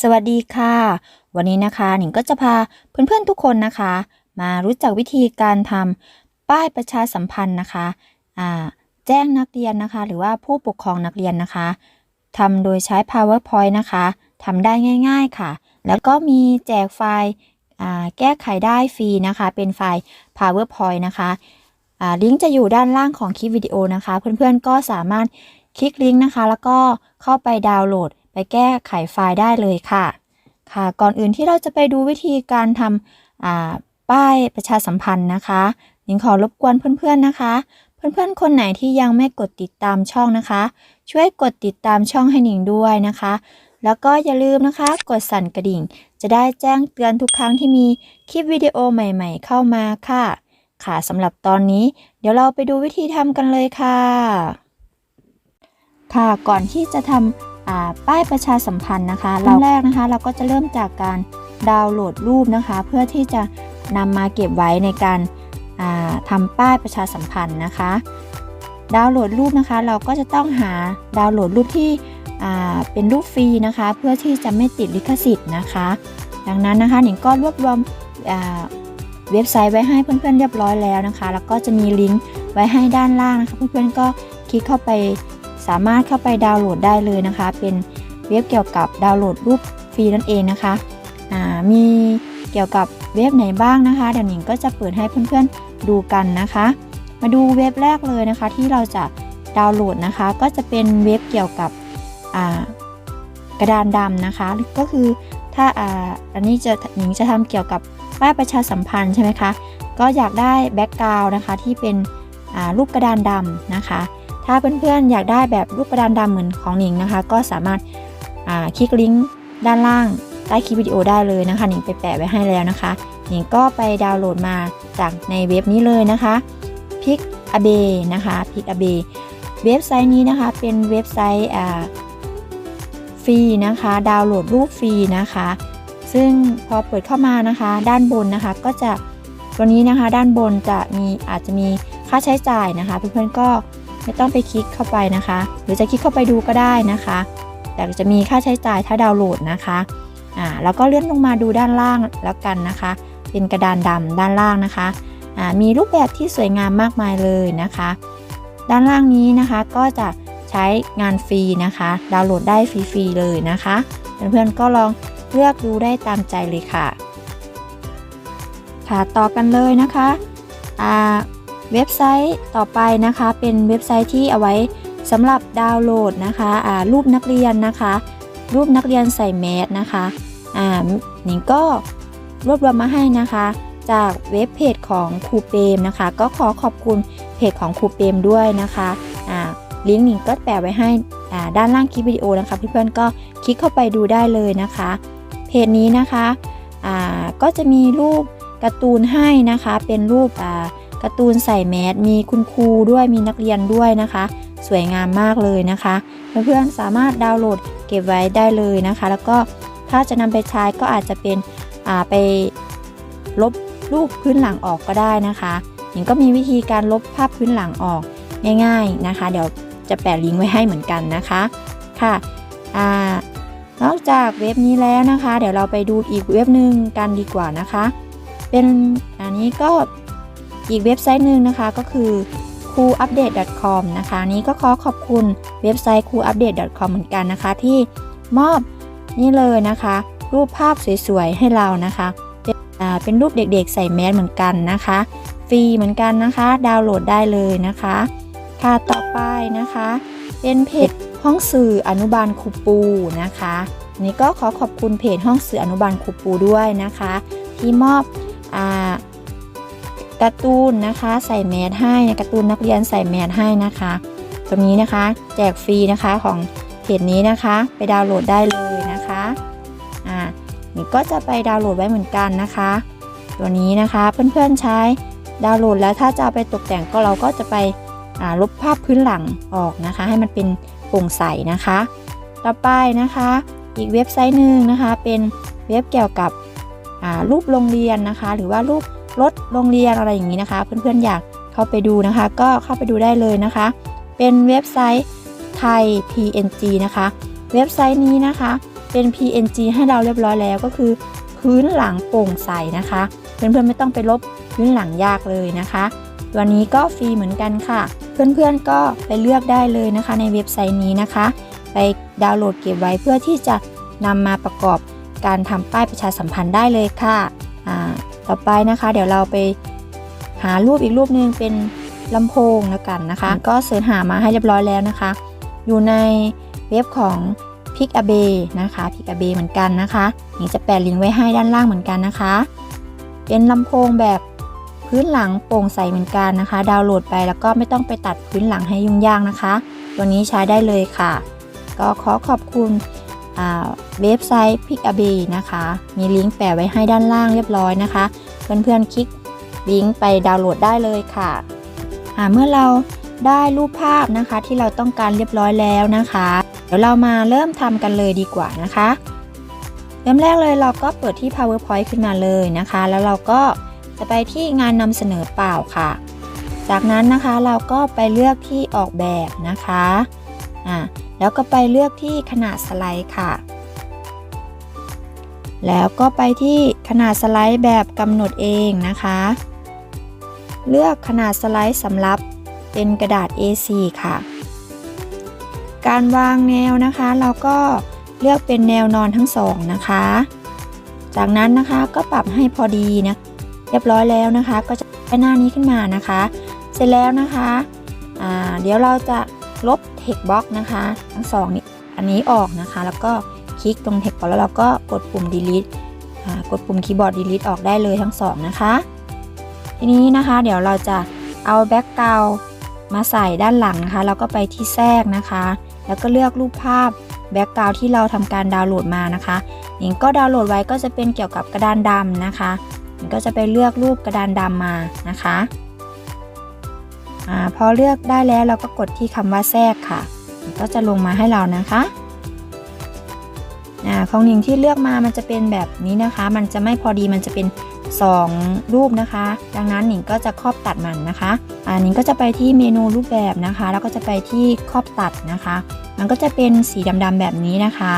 สวัสดีค่ะ วันนี้นะคะหนิงก็จะพาเพื่อนๆทุกคนนะคะ มารู้จักวิธีการทำป้ายประชาสัมพันธ์นะคะแจ้งนักเรียนนะคะ หรือว่าผู้ปกครองนักเรียนนะคะทำโดยใช้ PowerPoint นะคะทำได้ง่าย ๆค่ะ แล้วก็มีแจกไฟล์แก้ไขได้ฟรีนะคะ เป็นไฟล์ PowerPoint นะคะลิงก์จะอยู่ด้านล่างของคลิปวิดีโอนะคะ เพื่อนๆก็สามารถคลิกลิงก์นะคะ แล้วก็เข้าไปดาวน์โหลด ไปแก้ไขไฟล์ได้เลยค่ะ ค่ะ ก่อนอื่นที่เราจะไปดูวิธีการทำป้ายประชาสัมพันธ์นะคะหญิงขอรบกวนเพื่อนๆนะคะ เพื่อนๆ คนไหนที่ยังไม่กดติดตามช่องนะคะ ช่วยกดติดตามช่องให้หนิงด้วยนะคะ แล้วก็อย่าลืมนะคะ กดสั่นกระดิ่ง จะได้แจ้งเตือนทุกครั้งที่มีคลิปวิดีโอใหม่ๆ เข้ามาค่ะ ค่ะสำหรับตอนนี้ เดี๋ยวเราไปดูวิธีทำกันเลยค่ะ ค่ะก่อนที่จะทำ ป้ายประชาสัมพันธ์นะคะเราแรกนะคะ เราก็จะเริ่มจากการดาวน์โหลดรูปนะคะ เพื่อที่จะนำมาเก็บไว้ในการอ่าทำป้ายประชาสัมพันธ์นะคะ ดาวน์โหลดรูปนะคะ เราก็จะต้องหาดาวน์โหลดรูปที่อ่าเป็นรูปฟรีนะคะ เพื่อที่จะไม่ติดลิขสิทธิ์นะคะ ดังนั้นนะคะหนิงก็รวบรวมอ่าเว็บไซต์ไว้ให้เพื่อนๆเรียบร้อยแล้วนะคะ แล้วก็จะมีลิงก์ไว้ให้ด้านล่างนะคะ เพื่อนๆก็คลิกเข้าไป สามารถเข้าไปดาวน์โหลดได้เลยนะคะ เป็นเว็บเกี่ยวกับดาวน์โหลดรูปฟรีนั่นเองนะคะมีเกี่ยวกับเว็บไหนบ้างนะคะเดี๋ยวหนิงก็จะเปิดให้เพื่อนๆดูกันนะคะ มาดูเว็บแรกเลยนะคะ ที่เราจะดาวน์โหลดนะคะ ก็จะเป็นเว็บเกี่ยวกับกระดานดำนะคะ ก็คือถ้าอ่าอันนี้จะหนิงจะทำเกี่ยวกับป้ายประชาสัมพันธ์ใช่ไหมคะ ก็อยากได้แบ็กกราวนะคะที่เป็นรูปกระดานดำนะคะ ถ้าเพื่อนๆอยากได้แบบรูปกระดานดำเหมือนของหนิงนะคะ ก็สามารถคลิกลิงก์ด้านล่างใต้คลิปวิดีโอได้เลยนะคะหนิงไปแปะไว้ให้แล้วนะคะหนิงก็ไปดาวน์โหลดมาจากในเว็บนี้เลยนะคะพิกอเบนะคะพิกอเบเว็บไซต์นี้นะคะเป็นเว็บไซต์ฟรีนะคะ ดาวน์โหลดรูปฟรีนะคะ ซึ่งพอเปิดเข้ามานะคะ ด้านบนนะคะก็จะตัวนี้นะคะด้านบนจะมีอาจจะมีค่าใช้จ่ายนะคะ เพื่อนๆก็ ไม่ต้องไปคลิกเข้าไปนะคะ หรือจะคลิกเข้าไปดูก็ได้นะคะ แต่จะมีค่าใช้จ่ายถ้าดาวน์โหลดนะคะอ่าแล้วก็เลื่อนลงมาดูด้านล่างแล้วกันนะคะ เป็นกระดานดำด้านล่างนะคะอ่ามีรูปแบบที่สวยงามมากมายเลยนะคะ ด้านล่างนี้นะคะก็จะใช้งานฟรีนะคะ ดาวน์โหลดได้ฟรีๆเลยนะคะเพื่อนๆก็ลองเลือกดูได้ตามใจเลยค่ะค่ะต่อกันเลยนะคะอ่า เว็บไซต์ต่อไปนะคะเป็นเว็บไซต์ที่เอาไว้สำหรับดาวน์โหลดนะคะอ่ารูปนักเรียนนะคะ รูปนักเรียนใส่แมสนะคะอ่าหนิงก็รวบรวมมาให้นะคะ จากเว็บเพจของครูเปมนะคะ ก็ขอขอบคุณเพจของครูเปมด้วยนะคะอ่าลิงก์หนิงก็แปะไว้ให้ด้านล่างคลิปวิดีโอนะคะเพื่อนๆก็คลิกเข้าไปดูได้เลยนะคะ เพจนี้นะคะก็จะมีรูปการ์ตูนให้นะคะเป็นรูปอ่า การ์ตูนใส่แมสมีคุณครูด้วยมีนักเรียนด้วยนะคะ สวยงามมากเลยนะคะเพื่อนๆสามารถดาวน์โหลดเก็บไว้ได้เลยนะคะ แล้วก็ถ้าจะนำไปใช้ก็อาจจะเป็นไปลบรูปพื้นหลังออกก็ได้นะคะยังก็มีวิธีการลบภาพพื้นหลังออกง่าย ๆนะคะ เดี๋ยวจะแปะลิงก์ไว้ให้เหมือนกันนะคะค่ะนอกจากเว็บนี้แล้วนะคะ เดี๋ยวเราไปดูอีกเว็บหนึ่งกันดีกว่านะคะ เป็นอันนี้ก็ อีกเว็บไซต์หนึ่งนะคะก็คือ c o o u p d a t e c o m นะคะ นี้ก็ขอขอบคุณเว็บไซต์ c o o u p d a t e c o m เหมือนกันนะคะ ที่มอบนี่เลยนะคะ รูปภาพสวยๆให้เรานะคะเป็นรูปเด็กๆใส่แมสเหมือนกันนะคะ ฟรีเหมือนกันนะคะ ดาวน์โหลดได้เลยนะคะค่ะต่อไปนะคะ เป็นเพจห้องสื่ออนุบาลครูปูนะคะนี่ก็ขอขอบคุณเพจห้องสื่ออนุบาลครูปูด้วยนะคะ ที่มอบอ่า การ์ตูนนะคะใส่แมสให้การ์ตูนนักเรียนใส่แมสให้นะคะ ตัวนี้นะคะแจกฟรีนะคะของเพจนี้นะคะ ไปดาวน์โหลดได้เลยนะคะอ่านี่ก็จะไปดาวน์โหลดไว้เหมือนกันนะคะ ตัวนี้นะคะเพื่อนๆใช้ดาวน์โหลดแล้วถ้าจะาไปตกแต่งก็เราก็จะไปลบภาพพื้นหลังออกนะคะ ให้มันเป็นโปร่งใสนะคะ ต่อไปนะคะ อีกเว็บไซต์หนึ่งนะคะ เป็นเว็บเกี่ยวกับรูปโรงเรียนนะคะ หรือว่ารูป รถโรงเรียนอะไรอย่างนี้นะคะ เพื่อนๆอยากเข้าไปดูนะคะ ก็เข้าไปดูได้เลยนะคะ เป็นเว็บไซต์ไทย PNG นะคะ เว็บไซต์นี้นะคะเป็น PNG ให้เราเรียบร้อยแล้วก็คือ พื้นหลังโปร่งใสนะคะ เพื่อนๆไม่ต้องไปลบพื้นหลังยากเลยนะคะตัวนี้ก็ฟรีเหมือนกันค่ะ เพื่อนๆก็ไปเลือกได้เลยนะคะ ในเว็บไซต์นี้นะคะ ไปดาวน์โหลดเก็บไว้เพื่อที่จะนำมาประกอบการทำป้ายประชาสัมพันธ์ได้เลยค่ะอ่า ต่อไปนะคะ เดี๋ยวเราไปหารูปอีกรูปหนึงเป็นลำโพงแล้วกันนะคะ ก็เสิร์ชหามาให้เรียบร้อยแล้วนะคะ อยู่ในเว็บของ p i c a b a นะคะ p i c a b a เหมือนกันนะคะนี่จะแปะลิงก์ไว้ให้ด้านล่างเหมือนกันนะคะ เป็นลำโพงแบบพื้นหลังโปร่งใสเหมือนกันนะคะ ดาวน์โหลดไปแล้วก็ไม่ต้องไปตัดพื้นหลังให้ยุ่งยากนะคะ ตัวนี้ใช้ได้เลยค่ะ ก็ขอขอบคุณอ่า เว็บไซต์ p i c a b a นะคะ มีลิงก์แปะไว้ให้ด้านล่างเรียบร้อยนะคะ เพื่อนๆคลิกลิงก์ไปดาวน์โหลดได้เลยค่ะเมื่อเราได้รูปภาพนะคะที่เราต้องการเรียบร้อยแล้วนะคะ เดี๋ยวเรามาเริ่มทำกันเลยดีกว่านะคะเริ่มแรกเลยเราก็เปิดที่ PowerPoint ขึ้นมาเลยนะคะ แล้วเราก็จะไปที่งานนำเสนอเปล่าค่ะ จากนั้นนะคะเราก็ไปเลือกที่ออกแบบนะคะอ่า แล้วก็ไปเลือกที่ขนาดสไลด์ค่ะ แล้วก็ไปที่ขนาดสไลด์แบบกำหนดเองนะคะ เลือกขนาดสไลด์สำหรับเป็นกระดาษ A4 ค่ะ การวางแนวนะคะเราก็เลือกเป็นแนวนอนทั้งสองนะคะ จากนั้นนะคะก็ปรับให้พอดีนะเรียบร้อยแล้วนะคะ ก็จะได้หน้านี้ขึ้นมานะคะ เสร็จแล้วนะคะเดี๋ยวเราจะลบ text box นะคะ ทั้งสองนี้อันนี้ออกนะคะ แล้วก็คลิกตรง text box แล้วเราก็กดปุ่ม delete อ่ากดปุ่มคีย์บอร์ด delete ออกได้เลยทั้งสองนะคะ ทีนี้นะคะเดี๋ยวเราจะเอา background มาใส่ด้านหลังนะคะ แล้วก็ไปที่แทรกนะคะ แล้วก็เลือกรูปภาพแบ็กกราวที่เราทำการดาวน์โหลดมานะคะหนิงก็ดาวน์โหลดไว้ก็จะเป็นเกี่ยวกับกระดานดำนะคะหนิงก็จะไปเลือกรูปกระดานดำมานะคะ อพอเลือกได้แล้วเราก็กดที่คำว่าแทรกค่ะ ก็จะลงมาให้เรานะคะอของหนิงที่เลือกมามันจะเป็นแบบนี้นะคะ มันจะไม่พอดีมันจะเป็น 2 รูปนะคะ ดังนั้นหนิงก็จะครอบตัดมันนะคะอ่าหนิงก็จะไปที่เมนูรูปแบบนะคะ แล้วก็จะไปที่ครอบตัดนะคะ มันก็จะเป็นสีดำๆแบบนี้นะคะ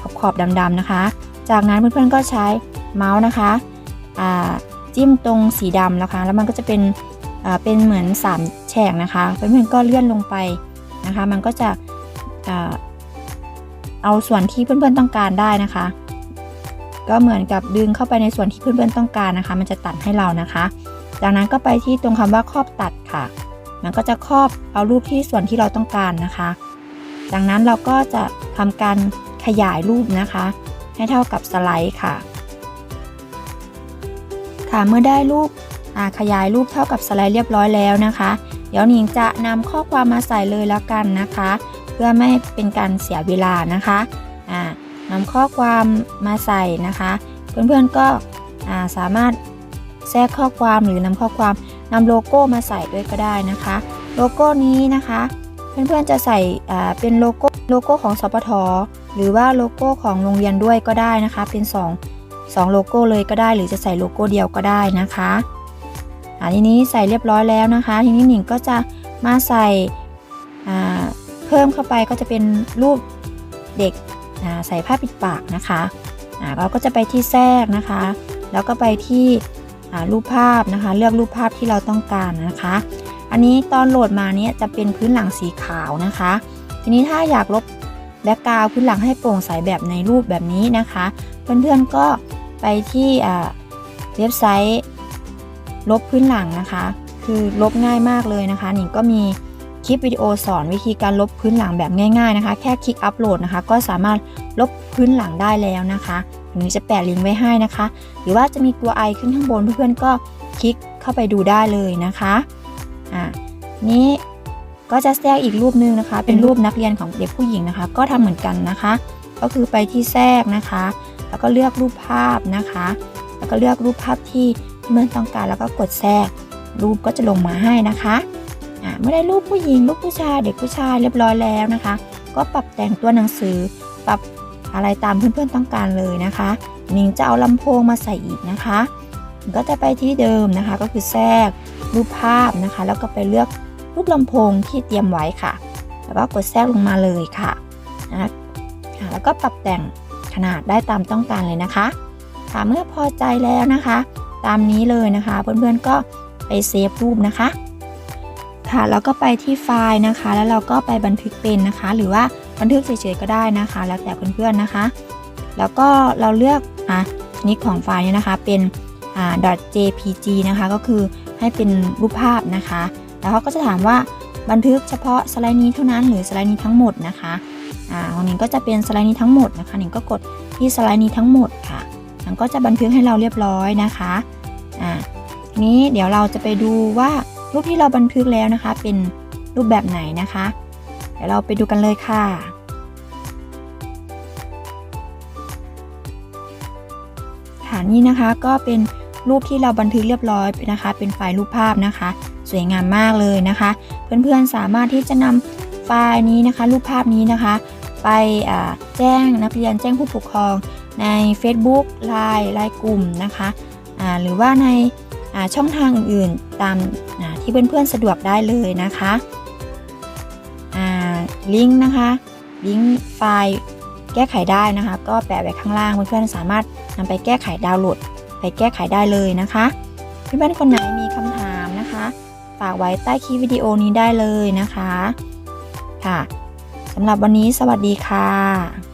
ขอบขอบดำๆนะคะ จากนั้นเพื่อนๆก็ใช้เมาส์นะคะอ่าจิ้มตรงสีดำนะคะ แล้วมันก็จะเป็น เป็นเหมือน3แฉกนะคะเพื่อนๆก็เลื่อนลงไปนะคะ มันก็จะเอาส่วนที่เพื่อนๆต้องการได้นะคะ ก็เหมือนกับดึงเข้าไปในส่วนที่เพื่อนๆต้องการนะคะ มันจะตัดให้เรานะคะ จากนั้นก็ไปที่ตรงคำว่าครอบตัดค่ะ มันก็จะครอบเอารูปที่ส่วนที่เราต้องการนะคะ จากนั้นเราก็จะทำการขยายรูปนะคะ ให้เท่ากับสไลด์ค่ะ ค่ะเมื่อได้รูป ขยายรูปเท่ากับสไลด์เรียบร้อยแล้วนะคะ เดี๋ยวหนิงจะนำข้อความมาใส่เลยแล้วกันนะคะ เพื่อไม่เป็นการเสียเวลานะคะอ่านำข้อความมาใส่นะคะ เพื่อนๆก็สามารถแทรกข้อความหรือนำข้อความนำโลโก้มาใส่ด้วยก็ได้นะคะ โลโก้นี้นะคะ เพื่อนๆจะใส่เป็นโลโก้โลโก้ของสปทหรือว่าโลโก้ของโรงเรียนด้วยก็ได้นะคะ เป็น 2 2 โลโก้เลยก็ได้ หรือจะใส่โลโก้เดียวก็ได้นะคะ อันนี้ใส่เรียบร้อยแล้วนะคะ ทีนี้หนิงก็จะมาใส่เพิ่มเข้าไปก็จะเป็นรูปเด็กใส่ผ้าปิดปากนะคะเราก็จะไปที่แทรกนะคะ แล้วก็ไปที่รูปภาพนะคะ เลือกรูปภาพที่เราต้องการนะคะ อันนี้ตอนโหลดมาเนี้ยจะเป็นพื้นหลังสีขาวนะคะ ทีนี้ถ้าอยากลบแบ็กกราวพื้นหลังให้โปร่งใสแบบในรูปแบบนี้นะคะ เพื่อนๆก็ไปที่เว็บไซต์ ลบพื้นหลังนะคะ คือลบง่ายมากเลยนะคะหนิงก็มีคลิปวิดีโอสอนวิธีการลบพื้นหลังแบบง่ายๆนะคะ แค่คลิกอัปโหลดนะคะ ก็สามารถลบพื้นหลังได้แล้วนะคะหนูจะแปะลิงก์ไว้ให้นะคะ หรือว่าจะมีตัวไอขึ้นข้างบนเพื่อนๆก็คลิกเข้าไปดูได้เลยนะคะอ่านี้ก็จะแทรกอีกรูปนึงนะคะ เป็นรูปนักเรียนของเด็กผู้หญิงนะคะ ก็ทำเหมือนกันนะคะ ก็คือไปที่แทรกนะคะ แล้วก็เลือกรูปภาพนะคะ แล้วก็เลือกรูปภาพที่ เพื่อนต้องการแล้วก็กดแทรก รูปก็จะลงมาให้นะคะเมื่อได้รูปผู้หญิงรูปผู้ชายเด็กผู้ชายเรียบร้อยแล้วนะคะ ก็ปรับแต่งตัวหนังสือ ปรับอะไรตามเพื่อนๆต้องการเลยนะคะนิงจะเอาลำโพงมาใส่อีกนะคะ ก็จะไปที่เดิมนะคะ ก็คือแทรกรูปภาพนะคะ แล้วก็ไปเลือกรูปลำโพงที่เตรียมไว้ค่ะ แล้วก็กดแทรกลงมาเลยค่ะนะแล้วก็ปรับแต่งขนาดได้ตามต้องการเลยนะคะค่ะเมื่อพอใจแล้วนะคะ ตามนี้เลยนะคะ เพื่อนๆก็ไปเซฟรูปนะคะ ค่ะแล้วก็ไปที่ไฟล์นะคะ แล้วเราก็ไปบันทึกเป็นนะคะ หรือว่าบันทึกเฉยๆก็ได้นะคะ แล้วแต่เพื่อนๆนะคะ แล้วก็เราเลือกอะชนิดของไฟล์นี้นะคะเป็นอ่า .jpg นะคะ ก็คือให้เป็นรูปภาพนะคะ แล้วเขาก็จะถามว่าบันทึกเฉพาะสไลด์นี้เท่านั้นหรือสไลด์นี้ทั้งหมดนะคะอ่าของหนิงก็จะเป็นสไลด์นี้ทั้งหมดนะคะหนิงก็กดที่สไลด์นี้ทั้งหมดค่ะ มันก็จะบันทึกให้เราเรียบร้อยนะคะอ่านี้เดี๋ยวเราจะไปดูว่ารูปที่เราบันทึกแล้วนะคะ เป็นรูปแบบไหนนะคะ เดี๋ยวเราไปดูกันเลยค่ะค่ะนี่นะคะก็เป็นรูปที่เราบันทึกเรียบร้อยนะคะ เป็นไฟล์รูปภาพนะคะ สวยงามมากเลยนะคะ เพื่อนๆสามารถที่จะนำไฟล์นี้นะคะ รูปภาพนี้นะคะ ไปแจ้งนักเรียนแจ้งผู้ปกครอง ใน Facebook ไลน์ไลน์กลุ่มนะคะหรือว่าในาช่องทางอื่นๆตามาที่เพื่อนๆสะดวกได้เลยนะคะลิงก์นะคะลิงก์ไฟล์แก้ไขได้นะคะ ก็แปะไว้ข้างล่างเพื่อนๆสามารถนำไปแก้ไขดาวน์โหลด ไปแก้ไขได้เลยนะคะเพื่อนๆคนไหนมีคำถามนะคะ ฝากไว้ใต้คลิปวิดีโอนี้ได้เลยนะคะค่ะสำหรับวันนี้สวัสดีค่ะ